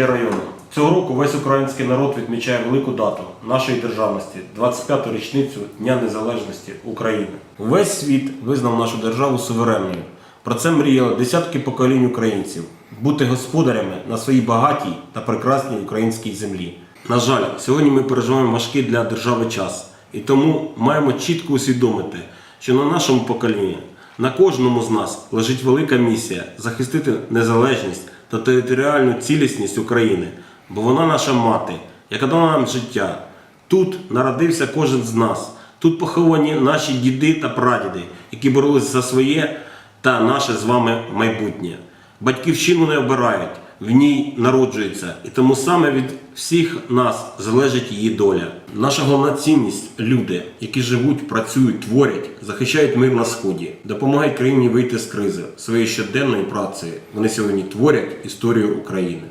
Жителі району, цього року весь український народ відмічає велику дату нашої державності 25-ту річницю Дня Незалежності України. Весь світ визнав нашу державу суверенною. Про це мріяли десятки поколінь українців бути господарями на своїй багатій та прекрасній українській землі. На жаль, сьогодні ми переживаємо важкий для держави час, і тому маємо чітко усвідомити, що на нашому поколінні на кожному з нас лежить велика місія захистити незалежність та територіальну цілісність України, бо вона наша мати, яка дала нам життя. Тут народився кожен з нас. Тут поховані наші діди та прадіди, які боролися за своє та наше з вами майбутнє. Батьківщину не обирають, в ній народжується, і тому саме від всіх нас залежить її доля. Наша головна цінність люди, які живуть, працюють, творять, захищають мир на сході, допомагають країні вийти з кризи своєю щоденною працею. Вони сьогодні творять історію України.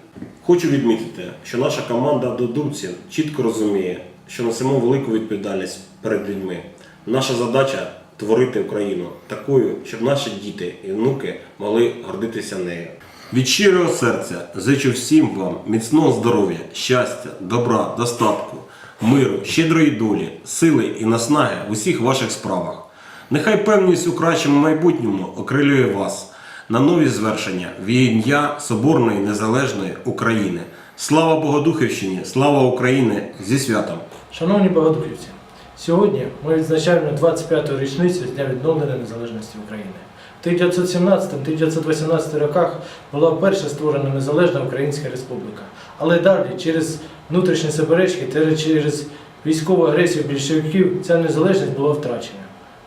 Хочу відмітити, що наша команда додумців чітко розуміє, що несемо велику відповідальність перед людьми. Наша задача творити Україну такою, щоб наші діти і внуки могли гордитися нею. Від щирого серця зичу всім вам міцного здоров'я, щастя, добра, достатку, миру, щедрої долі, сили і наснаги в усіх ваших справах. Нехай певність у кращому майбутньому окрилює вас на нові звершення в ім'я Соборної Незалежної України. Слава Богодухівщині, слава Україні зі святом! Шановні богодухівці, сьогодні ми відзначаємо 25-ту річницю з Дня відновлення незалежності України. В 1917-1918 роках була вперше створена Незалежна Українська Республіка. Але далі, через внутрішні суперечки та через військову агресію більшовиків, ця незалежність була втрачена.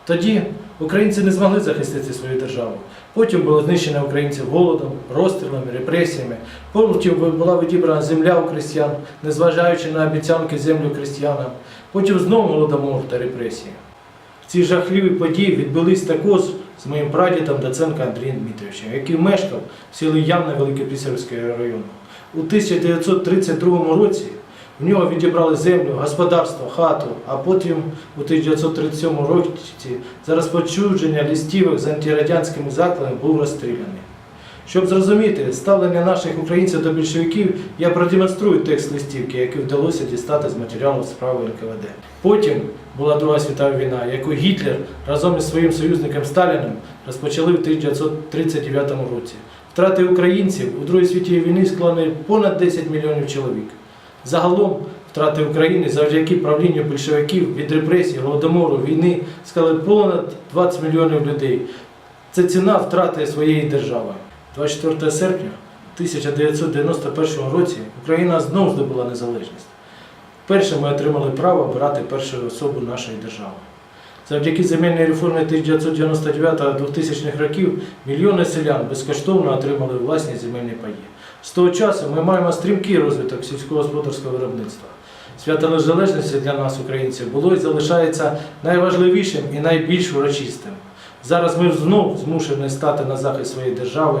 Тоді українці не змогли захистити свою державу. Потім було знищено українців голодом, розстрілами, репресіями. Потім була відібрана земля у крестьян, незважаючи на обіцянки землю крестьянам. Потім знову голодомор та репресії. Ці жахливі події відбулись також з моїм прадідом Даценко Андрієм Дмитровичем, який мешкав в селі Явне Великописарівського району. У 1932 році в нього відібрали землю, господарство, хату, а потім у 1937 році за розпочудження лістівок з антирадянськими закладами був розстріляний. Щоб зрозуміти ставлення наших українців до більшовиків, я продемонструю текст листівки, який вдалося дістати з матеріалу справи НКВД. Потім була Друга світова війна, яку Гітлер разом із своїм союзником Сталіним розпочали в 1939 році. Втрати українців у Другій світовій війні склали понад 10 мільйонів чоловік. Загалом втрати України завдяки правлінню більшовиків від репресій, голодомору, війни склали понад 20 мільйонів людей. Це ціна втрати своєї держави. 24 серпня 1991 році Україна знову здобула незалежність. Вперше ми отримали право обирати першу особу нашої держави. Завдяки земельній реформі 1999-2000 років мільйони селян безкоштовно отримали власні земельні паї. З того часу ми маємо стрімкий розвиток сільськогосподарського виробництва. Свято Незалежності для нас, українців, було і залишається найважливішим і найбільш урочистим. Зараз ми знов змушені стати на захист своєї держави.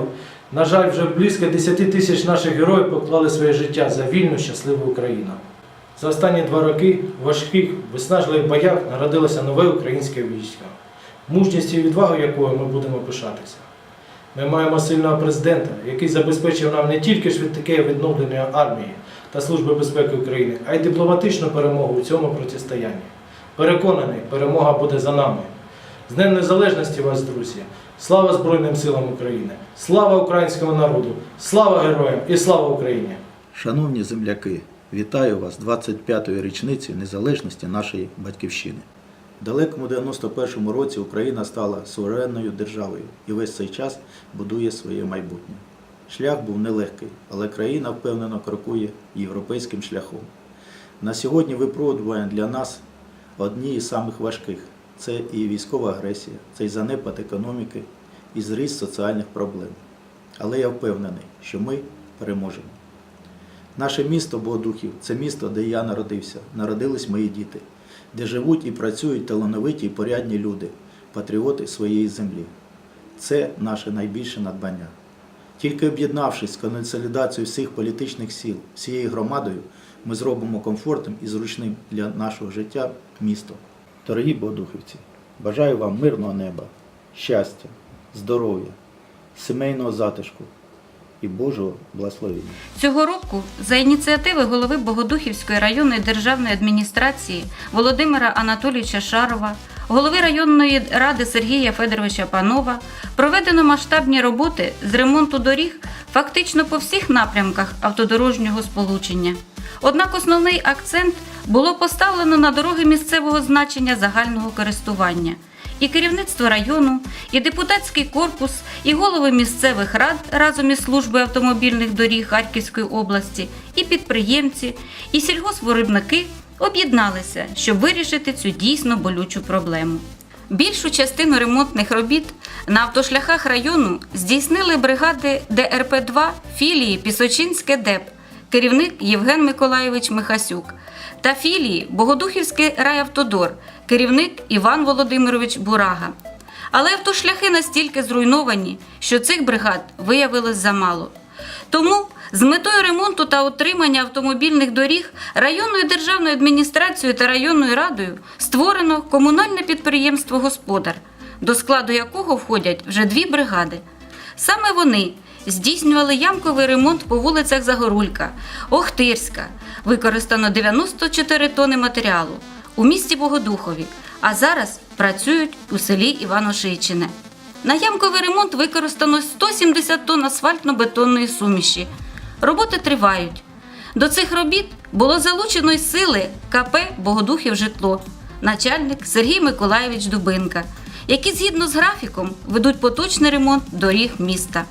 На жаль, вже близько 10 тисяч наших героїв поклали своє життя за вільну, щасливу Україну. За останні два роки в важких, виснажливих боях народилося нове українське військо, мужністю і відвагою якого ми будемо пишатися. Ми маємо сильного президента, який забезпечив нам не тільки швидке відновлення армії та Служби безпеки України, а й дипломатичну перемогу у цьому протистоянні. Переконаний, перемога буде за нами. З Днем Незалежності вас, друзі! Слава Збройним силам України! Слава українському народу! Слава героям і слава Україні! Шановні земляки, вітаю вас 25-ї річниці незалежності нашої батьківщини. В далекому 91-му році Україна стала суверенною державою і весь цей час будує своє майбутнє. Шлях був нелегкий, але країна впевнено крокує європейським шляхом. На сьогодні випробування для нас одні із самих важких це і військова агресія, це і занепад економіки, і зріст соціальних проблем. Але я впевнений, що ми переможемо. Наше місто Богодухів це місто, де я народився, народились мої діти, де живуть і працюють талановиті і порядні люди, патріоти своєї землі. Це наше найбільше надбання. Тільки об'єднавшись з консолідацією всіх політичних сил, всією громадою, ми зробимо комфортним і зручним для нашого життя місто. Дорогі Богодухівці, бажаю вам мирного неба, щастя, здоров'я, сімейного затишку і Божого благословення. Цього року за ініціативи голови Богодухівської районної державної адміністрації Володимира Анатолійовича Шарова, голови районної ради Сергія Федоровича Панова проведено масштабні роботи з ремонту доріг фактично по всіх напрямках автодорожнього сполучення. Однак основний акцент було поставлено на дороги місцевого значення загального користування. І керівництво району, і депутатський корпус, і голови місцевих рад разом із службою автомобільних доріг Харківської області, і підприємці, і сільгоспвиробники об'єдналися, щоб вирішити цю дійсно болючу проблему. Більшу частину ремонтних робіт на автошляхах району здійснили бригади ДРП-2 філії Пісочинське ДЕП, керівник Євген Миколайович Михасюк, та філії Богодухівський райавтодор, керівник Іван Володимирович Бурага. Але автошляхи настільки зруйновані, що цих бригад виявилось замало. Тому з метою ремонту та утримання автомобільних доріг районною державною адміністрацією та районною радою створено комунальне підприємство Господар, до складу якого входять вже дві бригади. Саме вони здійснювали ямковий ремонт по вулицях Загорулька, Охтирська. Використано 94 тони матеріалу у місті Богодухові, а зараз працюють у селі Івано-Шийчине. На ямковий ремонт використано 170 тонн асфальтно-бетонної суміші. Роботи тривають. До цих робіт було залучено й сили КП Богодухів житло, начальник Сергій Миколаєвич Дубинка, які згідно з графіком ведуть поточний ремонт доріг міста.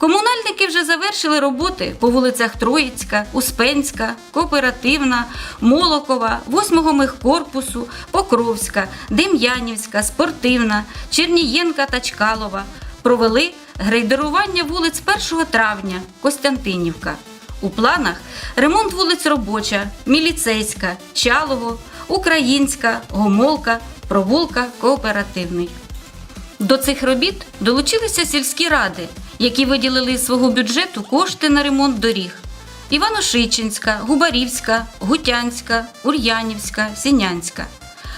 Комунальники вже завершили роботи по вулицях Троїцька, Успенська, Кооперативна, Молокова, 8-го мехкорпусу, Покровська, Дем'янівська, Спортивна, Чернієнка та Чкалова. Провели грейдерування вулиць 1 травня, Костянтинівка. У планах ремонт вулиць Робоча, Міліцейська, Чалово, Українська, Гомолка, Провулка, Кооперативний. До цих робіт долучилися сільські ради, які виділили із свого бюджету кошти на ремонт доріг. Іваношичинська, Губарівська, Гутянська, Ур'янівська, Сінянська.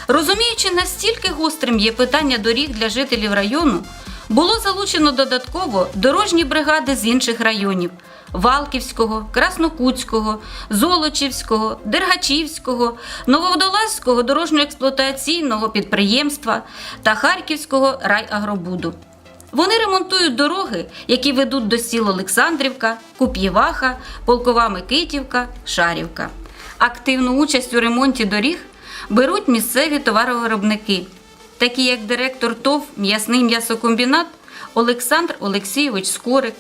Розуміючи, настільки гострим є питання доріг для жителів району, було залучено додатково дорожні бригади з інших районів Валківського, Краснокутського, Золочівського, Дергачівського, Нововодолазького дорожньо-експлуатаційного підприємства та Харківського райагробуду. Вони ремонтують дороги, які ведуть до сіл Олександрівка, Куп'єваха, Полкова Микитівка, Шарівка. Активну участь у ремонті доріг беруть місцеві товаровиробники, такі як директор ТОВ М'ясний м'ясокомбінат Олександр Олексійович Скорик,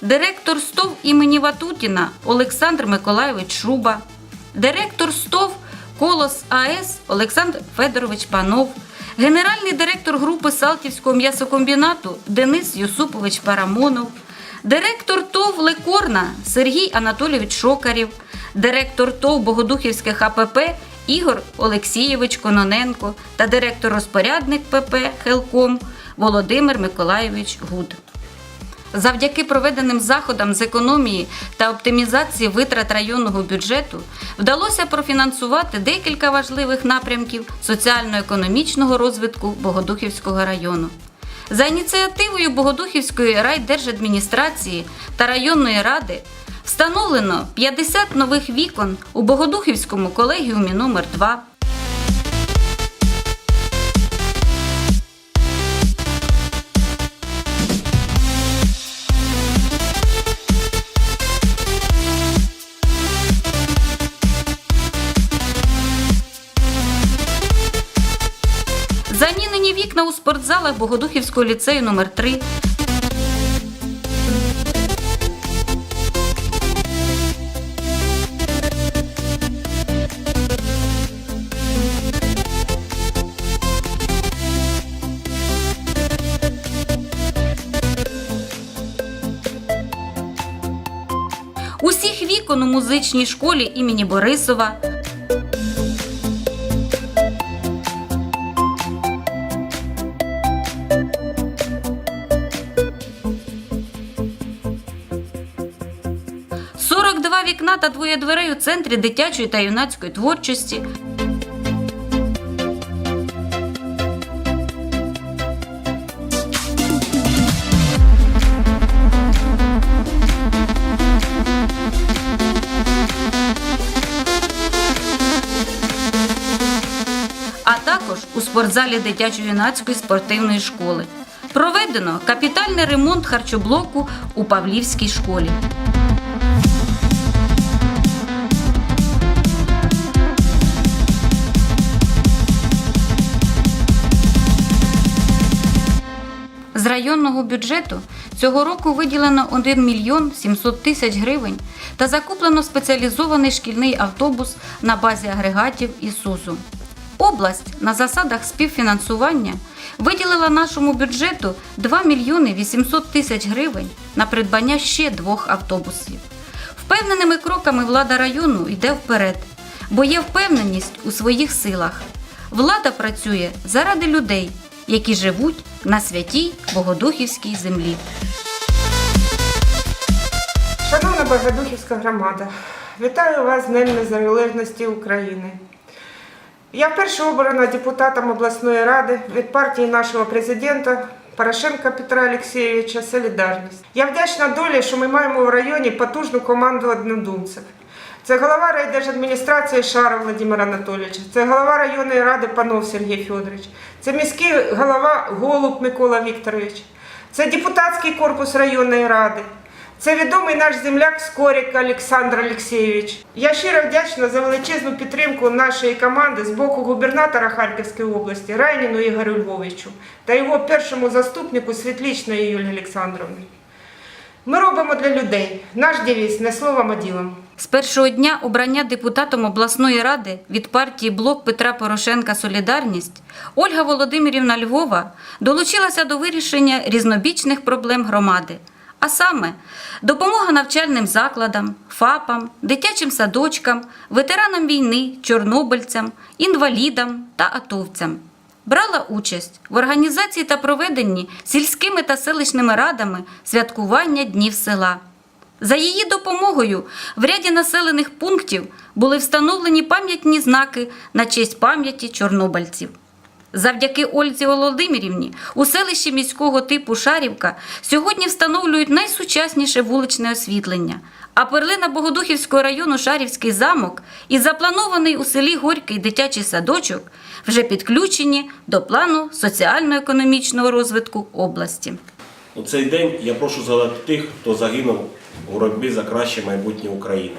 директор СТОВ імені Ватутіна Олександр Миколайович Шуба, директор СТОВ Колос АЕС Олександр Федорович Панов, генеральний директор групи Салтівського м'ясокомбінату Денис Юсупович Парамонов, директор ТОВ Лекорна Сергій Анатолійович Шокарів, директор ТОВ Богодухівське ХПП Ігор Олексійович Кононенко та директор-розпорядник ПП Хелком Володимир Миколайович Гуд. Завдяки проведеним заходам з економії та оптимізації витрат районного бюджету вдалося профінансувати декілька важливих напрямків соціально-економічного розвитку Богодухівського району. За ініціативою Богодухівської райдержадміністрації та районної ради встановлено 50 нових вікон у Богодухівському колегіумі номер 2 Замінені у спортзалах Богодухівського ліцею номер 3 Усіх вікон у музичній школі імені Борисова. та двоє дверей у центрі дитячої та юнацької творчості. А також у спортзалі дитячо-юнацької спортивної школи проведено капітальний ремонт харчоблоку у Павлівській школі. Районного бюджету цього року виділено 1 мільйон 700 тисяч гривень та закуплено спеціалізований шкільний автобус на базі агрегатів ІСУЗу. Область на засадах співфінансування виділила нашому бюджету 2 мільйони 800 тисяч гривень на придбання ще двох автобусів. Впевненими кроками влада району йде вперед, бо є впевненість у своїх силах. Влада працює заради людей, які живуть на святій Богодухівській землі. Шановна Богодухівська громада, вітаю вас з Днем Незалежності України. Я вперше обрана депутатом обласної ради від партії нашого президента Порошенка Петра Олексійовича Солідарність. Я вдячна долі, що ми маємо в районі потужну команду однодумців. Це голова райдержадміністрації Шаров Владимир Анатолійович, це голова районної ради Панов Сергій Федорович, це міський голова Голуб Микола Вікторович, це депутатський корпус районної ради, це відомий наш земляк Скорик Олександр Олексійович. Я щиро вдячна за величезну підтримку нашої команди з боку губернатора Харківської області Райніну Ігорю Львовичу та його першому заступнику Світлічної Юлії Олександровні. Ми робимо для людей. Наш девіз не словом, а ділом. З першого дня обрання депутатом обласної ради від партії Блок Петра Порошенка Солідарність Ольга Володимирівна Львова долучилася до вирішення різнобічних проблем громади, а саме допомога навчальним закладам, ФАПам, дитячим садочкам, ветеранам війни, чорнобильцям, інвалідам та атовцям. Брала участь в організації та проведенні сільськими та селищними радами святкування днів села. За її допомогою в ряді населених пунктів були встановлені пам'ятні знаки на честь пам'яті чорнобильців. Завдяки Ользі Володимирівні у селищі міського типу Шарівка сьогодні встановлюють найсучасніше вуличне освітлення. А перлина Богодухівського району Шарівський замок і запланований у селі Горький дитячий садочок вже підключені до плану соціально-економічного розвитку області. У цей день я прошу згадати тих, хто загинув у боротьбі за краще майбутнє України,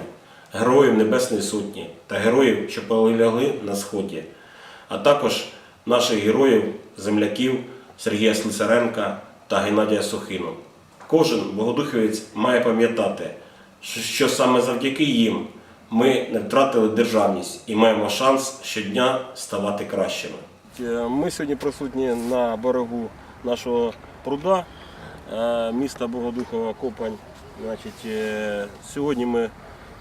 героїв Небесної Сотні та героїв, що полягли на Сході, а також наших героїв, земляків Сергія Слесаренка та Геннадія Сухину. Кожен богодухівець має пам'ятати, що- саме завдяки їм ми не втратили державність і маємо шанс щодня ставати кращими. Е, Ми сьогодні присутні на берегу нашого пруда міста Богодухова Копань. Значить, е, сьогодні ми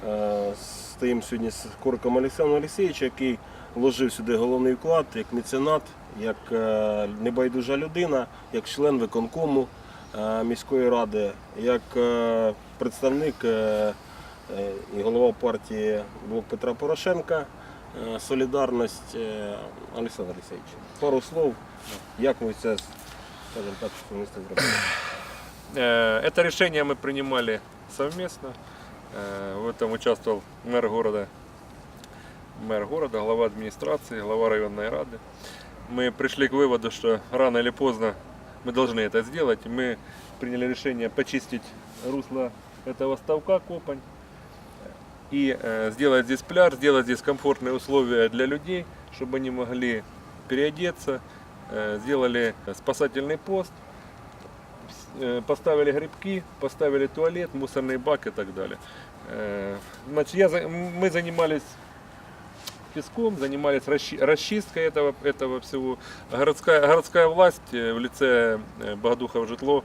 е, стоїмо сьогодні з Кориком Олександром Олексійовичем, який вложив сюди головний вклад як меценат, як е, небайдужа людина, як член виконкому е, міської ради, як е, представник е, е, і голова партії Блок Петра Порошенка. е, Солідарність е, Олександр Олексійович. Пару слов, як ви це скажімо так, сумісти зробили. Э, Это решение мы принимали совместно. Э, В этом участвовал мэр города, мэр города, глава администрации, глава районной рады. Мы пришли к выводу, что рано или поздно мы должны это сделать. Мы приняли решение почистить русло этого ставка Копань и э, сделать здесь пляж, сделать здесь комфортные условия для людей, чтобы они могли переодеться. Сделали спасательный пост, поставили грибки, поставили туалет, мусорный бак и так далее. Э, Значит, я, мы занимались песком, занимались расчи- расчисткой этого, этого всего. Городская, городская власть э, в лице э, Богодухов Житло,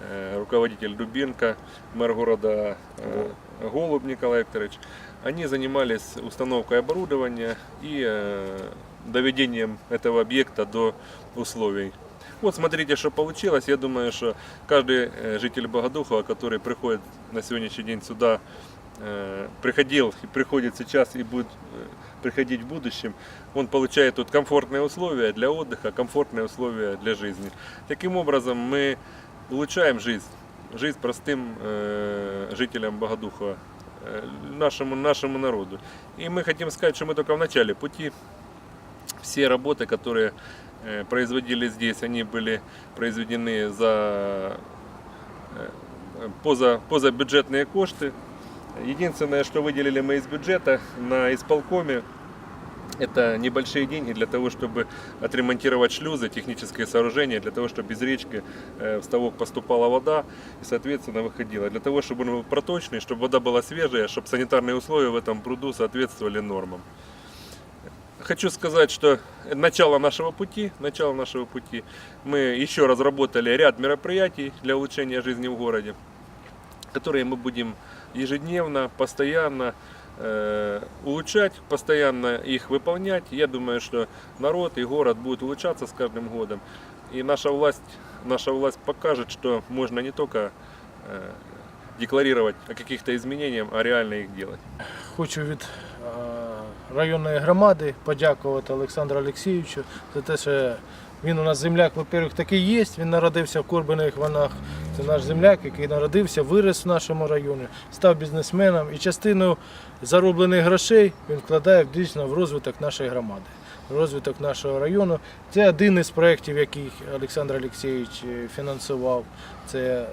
э, руководитель Дубенко, мэр города э, Голуб Николай Викторович, они занимались установкой оборудования и э, доведением этого объекта до условий. Вот смотрите, что получилось. Я думаю, что каждый э, житель Богодухова, который приходит на сегодняшний день сюда, э, приходил и приходит сейчас и будет э, приходить в будущем, он получает тут комфортные условия для отдыха, комфортные условия для жизни. Таким образом, мы улучшаем жизнь, жизнь простым жителям Богодухова, нашему, нашему народу. И мы хотим сказать, что мы только в начале пути. все работы, которые э, производились здесь, они были произведены за э, поза, позабюджетные кошты. Единственное, что выделили мы из бюджета на исполкоме, это небольшие деньги для того, чтобы отремонтировать шлюзы, технические сооружения, для того, чтобы из речки э, в ставок поступала вода и, соответственно, выходила. Для того, чтобы он был проточный, чтобы вода была свежая, чтобы санитарные условия в этом пруду соответствовали нормам. Хочу сказать, что начало нашего пути, начало нашего пути, мы еще разработали ряд мероприятий для улучшения жизни в городе, которые мы будем ежедневно, постоянно э, улучшать, постоянно их выполнять. Я думаю, что народ и город будут улучшаться с каждым годом. И наша власть, наша власть покажет, что можно не только э, декларировать о каких-то изменениях, а реально их делать. Хочу від е, районної громади подякувати Олександру Олексійовичу за те, що він у нас земляк, во-первых, такий є. Він народився в Корбиних Ванах. Це наш земляк, який народився, виріс в нашому районі, став бізнесменом і частину зароблених грошей він вкладає дійсно в розвиток нашої громади, в розвиток нашого району. Це один із проєктів, який Олександр Олексійович фінансував. Це е,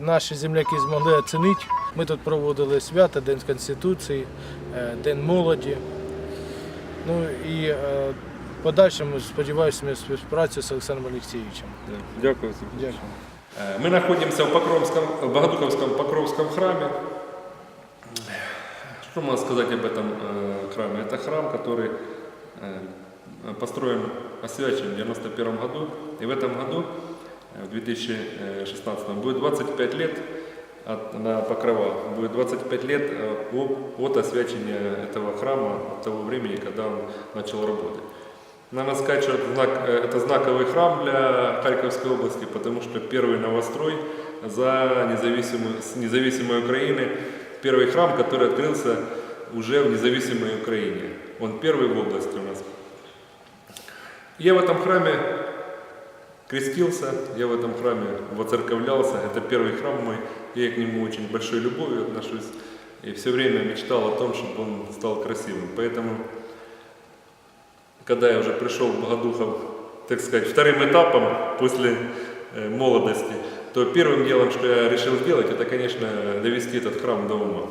наші земляки змогли оцінити. Ми тут проводили свято, День Конституції, День молоді. Ну і е, в подальшому сподіваюся на співпрацю з Олександром Олексійовичем. Дякую. Дякую. Э, Мы находимся в Покровском, в Богодуховском Покровском храме. Что можно сказать об этом э, храме? Это храм, который э, построен, освячен в 91 году. И в этом году, э, в 2016, будет 25 лет от, на Покрова. Будет 25 лет э, от, освячения этого храма, от того времени, когда он начал работать. Надо сказать, что это, знак, э, это знаковый храм для Харьковской области, потому что первый новострой за независимую, независимой Украины, первый храм, который открылся уже в независимой Украине. Он первый в области у нас. Я в этом храме крестился, я в этом храме воцерковлялся. Это первый храм мой, я к нему очень большой любовью отношусь. И все время мечтал о том, чтобы он стал красивым. Поэтому когда я уже пришел в Богодухов, так сказать, вторым этапом после э, молодости, то первым делом, что я решил сделать, это, конечно, довести этот храм до ума.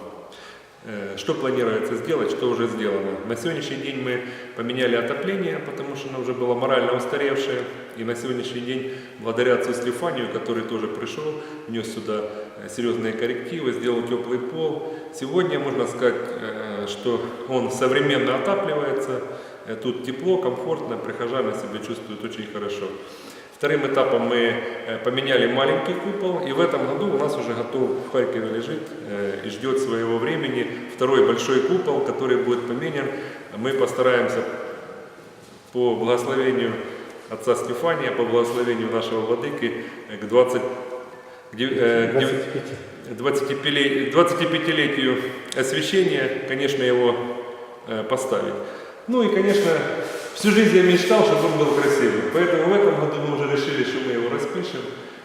Э, Что планируется сделать, что уже сделано? На сегодняшний день мы поменяли отопление, потому что оно уже было морально устаревшее. И на сегодняшний день, благодаря отцу Стефанию, который тоже пришел, внес сюда э, серьезные коррективы, сделал теплый пол. Сегодня можно сказать, э, что он современно отапливается, Тут тепло, комфортно, прихожане себя чувствуют очень хорошо. Вторым этапом мы э, поменяли маленький купол, и в этом году у нас уже готов в Харькове лежит э, и ждет своего времени второй большой купол, который будет поменян. Мы постараемся по благословению отца Стефания, по благословению нашего владыки э, к 20, к дев- э, к дев- 25-ле- 25-летию освящения, конечно, его поставить. Ну и, конечно, всю жизнь я мечтал, чтобы он был красивый. Поэтому в этом году мы уже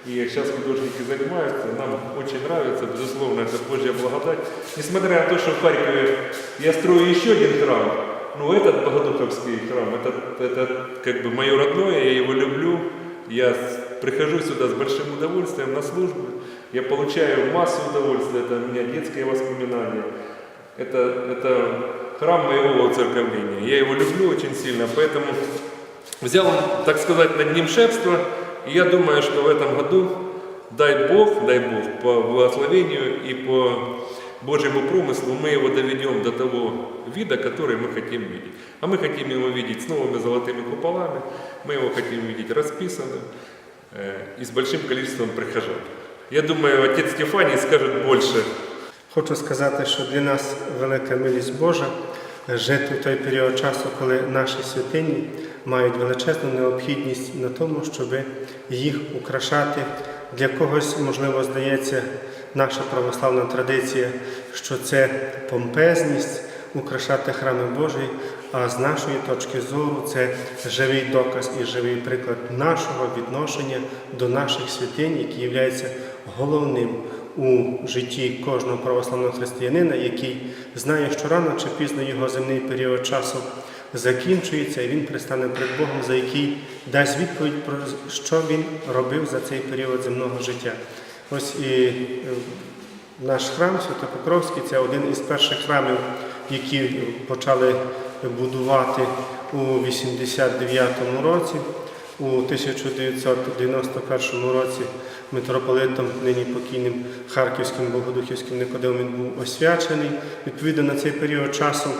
И сейчас художники занимаются, нам очень нравится, безусловно, это Божья благодать. Несмотря на то, что в Харькове я строю еще один храм, ну этот Богодуховский храм, это, это как бы мое родное, я его люблю. Я прихожу сюда с большим удовольствием на службу, я получаю массу удовольствия, это у меня детские воспоминания. Это, это храм моего воцерковления. Я его люблю очень сильно, поэтому взял, так сказать, над ним шефство. И я думаю, что в этом году, дай Бог, дай Бог, по благословению и по Божьему промыслу мы его доведем до того вида, который мы хотим видеть. А мы хотим его видеть с новыми золотыми куполами, мы его хотим видеть расписанным э, и с большим количеством прихожан. Я думаю, отец Стефаний скажет больше Хочу сказати, що для нас велика милість Божа жити в той період часу, коли наші святині мають величезну необхідність на тому, щоб їх украшати. Для когось, можливо, здається, наша православна традиція, що це помпезність украшати храми Божі, а з нашої точки зору це живий доказ і живий приклад нашого відношення до наших святинь, які являються головним у житті кожного православного християнина, який знає, що рано чи пізно його земний період часу закінчується, і він пристане перед Богом, за який дасть відповідь про що він робив за цей період земного життя. Ось і е, наш храм Святопетровський це один із перших храмів, які почали будувати у 89-му році. У 1991 році митрополитом, нині покійним Харківським Богодухівським Никодимом він був освячений. Відповідно, на цей період часу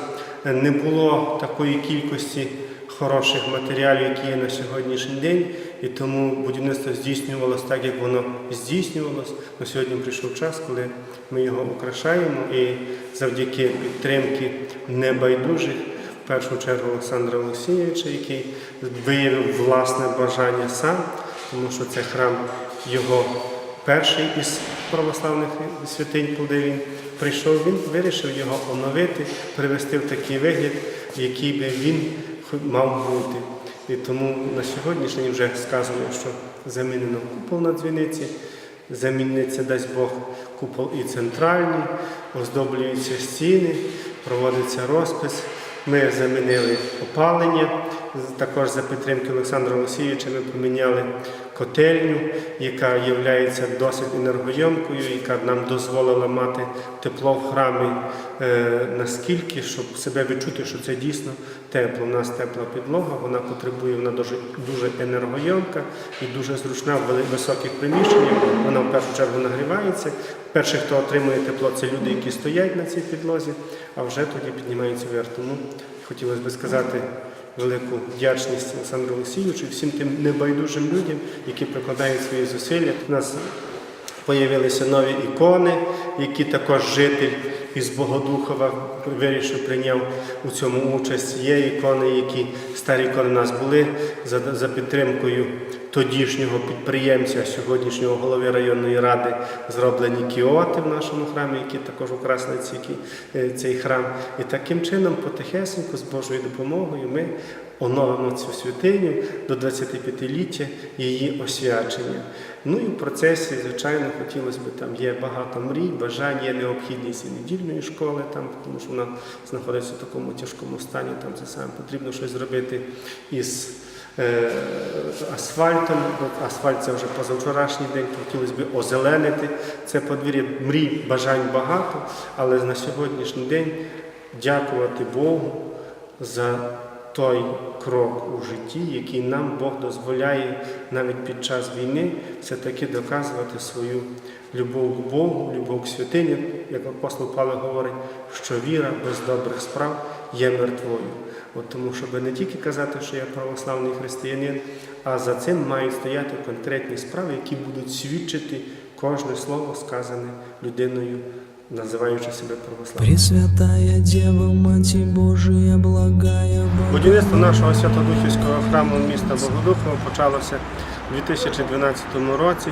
не було такої кількості хороших матеріалів, які є на сьогоднішній день, і тому будівництво здійснювалося так, як воно здійснювалось. На сьогодні прийшов час, коли ми його украшаємо, і завдяки підтримки небайдужих в першу чергу Олександра Олексійовича, який виявив власне бажання сам, тому що це храм його перший із православних святинь, куди він прийшов. Він вирішив його оновити, привести в такий вигляд, який би він мав бути. І тому на сьогоднішній вже сказано, що замінено купол на дзвіниці, заміниться, дасть Бог, купол і центральний, оздоблюються стіни, проводиться розпис. Ми замінили опалення. Також за підтримки Олександра Олексійовича ми поміняли котельню, яка є досить енергоємкою, яка нам дозволила мати тепло в храмі е, наскільки, щоб себе відчути, що це дійсно тепло. У нас тепла підлога, вона потребує, вона дуже, дуже енергоємка і дуже зручна в високих приміщеннях. Вона в першу чергу нагрівається. Перші, хто отримує тепло, це люди, які стоять на цій підлозі, а вже тоді піднімаються вверх. Тому хотілося б сказати велику вдячність Олександру Олексійовичу і всім тим небайдужим людям, які прикладають свої зусилля. У нас Появилися нові ікони, які також житель із Богодухова вирішив, прийняв у цьому участь. Є ікони, які старі ікони у нас були за, за підтримкою тодішнього підприємця, сьогоднішнього голови районної ради, зроблені кіоти в нашому храмі, які також украсили е, цей храм. І таким чином, потихесеньку, з Божою допомогою, ми оновимо цю святиню до 25-ліття її освячення. Ну і в процесі, звичайно, хотілося б там є багато мрій, бажань, є необхідність і недільної школи, там, тому що вона знаходиться в такому тяжкому стані, там це саме потрібно щось зробити із асфальтом. Асфальт це вже позавчорашній день, хотілося б озеленити це подвір'я. Мрій, бажань багато, але на сьогоднішній день дякувати Богу за той крок у житті, який нам Бог дозволяє навіть під час війни все-таки доказувати свою любов к Богу, любов к святині, як апостол Павло говорить, що віра без добрих справ є мертвою. От тому, щоб не тільки казати, що я православний християнин, а за цим мають стояти конкретні справи, які будуть свідчити кожне слово, сказане людиною, називаючи себе православним. Пресвятая Дева, Мати Божия, благая Богородица. Будівництво нашого Святодухівського храму міста Богодухова почалося у 2012 році.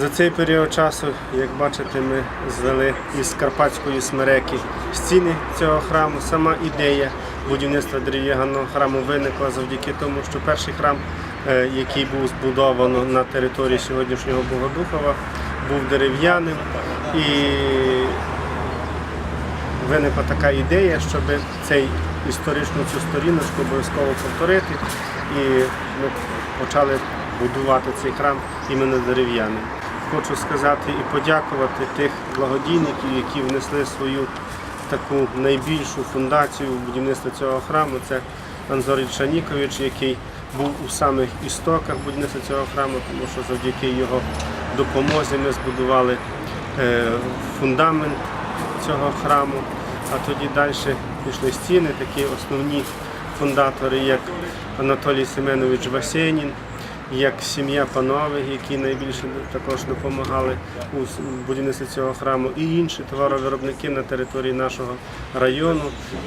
За цей період часу, як бачите, ми звели із Карпатської смереки стіни цього храму. Сама ідея будівництва дерев'яного храму виникла завдяки тому, що перший храм, е, який був збудовано на території сьогоднішнього Богодухова, був дерев'яним і виникла така ідея, щоб цей історичну цю сторіночку обов'язково повторити. І ми почали будувати цей храм іменно дерев'яним. Хочу сказати і подякувати тих благодійників, які внесли свою таку найбільшу фундацію в будівництво цього храму. Це Анзорій Шанікович, який був у самих істоках будівництва цього храму, тому що завдяки його допомозі ми збудували е, фундамент цього храму, а тоді далі пішли стіни, такі основні фундатори, як Анатолій Семенович Васенін, як сім'я Панових, які найбільше також допомагали у будівництві цього храму, і інші товаровиробники на території нашого району.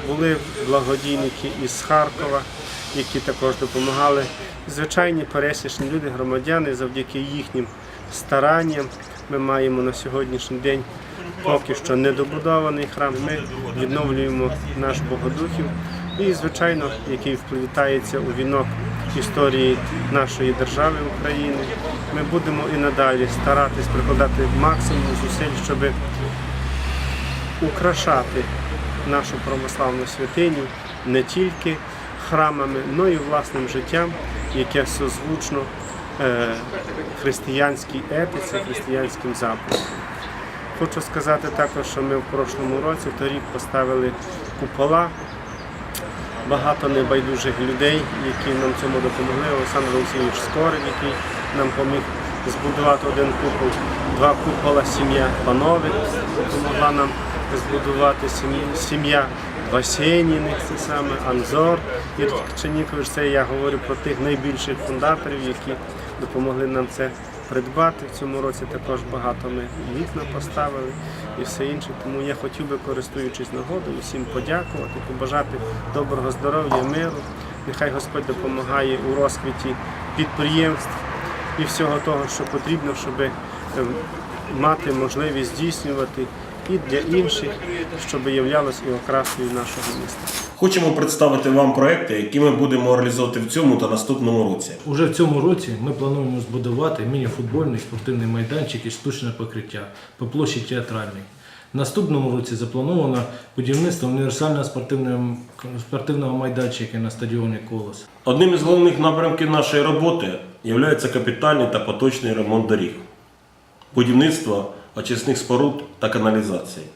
Були благодійники із Харкова, які також допомагали. Звичайні пересічні люди, громадяни, завдяки їхнім старанням ми маємо на сьогоднішній день поки що недобудований храм. Ми відновлюємо наш Богодухів і, звичайно, який вплітається у вінок історії нашої держави України. Ми будемо і надалі старатись прикладати максимум зусиль, щоб украшати нашу православну святиню не тільки храмами, але й власним життям, яке созвучно е, християнській етиці, християнським заповідям. Хочу сказати також, що ми в прошлому році торік поставили купола. Багато небайдужих людей, які нам цьому допомогли. Олександр Олексійович Скорик, який нам поміг збудувати один купол, два купола сім'я Панових допомогла нам збудувати сім'я- Васєніних, це саме Анзор Ірчанікович. Це я говорю про тих найбільших фундаторів, які допомогли нам це придбати. В цьому році також багато ми вікна поставили і все інше. Тому я хотів би, користуючись нагодою, всім подякувати, побажати доброго здоров'я, миру. Нехай Господь допомагає у розквіті підприємств і всього того, що потрібно, щоб е, мати можливість здійснювати і для інших, щоб являлось і окрасою нашого міста. Хочемо представити вам проекти, які ми будемо реалізовувати в цьому та наступному році. Уже в цьому році ми плануємо збудувати міні-футбольний спортивний майданчик і штучне покриття по площі театральній. В наступному році заплановано будівництво універсального спортивного, спортивного майданчика на стадіоні Колос. Одним із головних напрямків нашої роботи є капітальний та поточний ремонт доріг, будівництво очисних споруд та каналізації.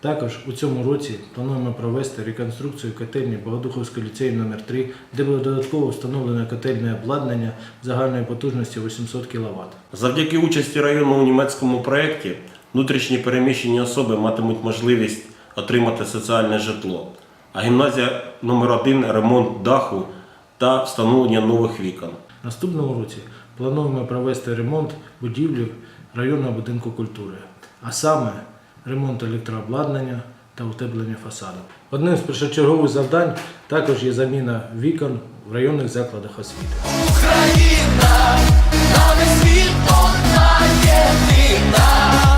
Також у цьому році плануємо провести реконструкцію котельні Богодуховського ліцею номер 3 де буде додатково встановлено котельне обладнання загальної потужності 800 кВт. Завдяки участі району у німецькому проєкті внутрішні переміщені особи матимуть можливість отримати соціальне житло, а гімназія номер 1 ремонт даху та встановлення нових вікон. Наступному році плануємо провести ремонт будівлі районного будинку культури, а саме ремонт електрообладнання та утеплення фасаду. Одним з першочергових завдань також є заміна вікон в районних закладах освіти. Україна, нам світ одна єдина.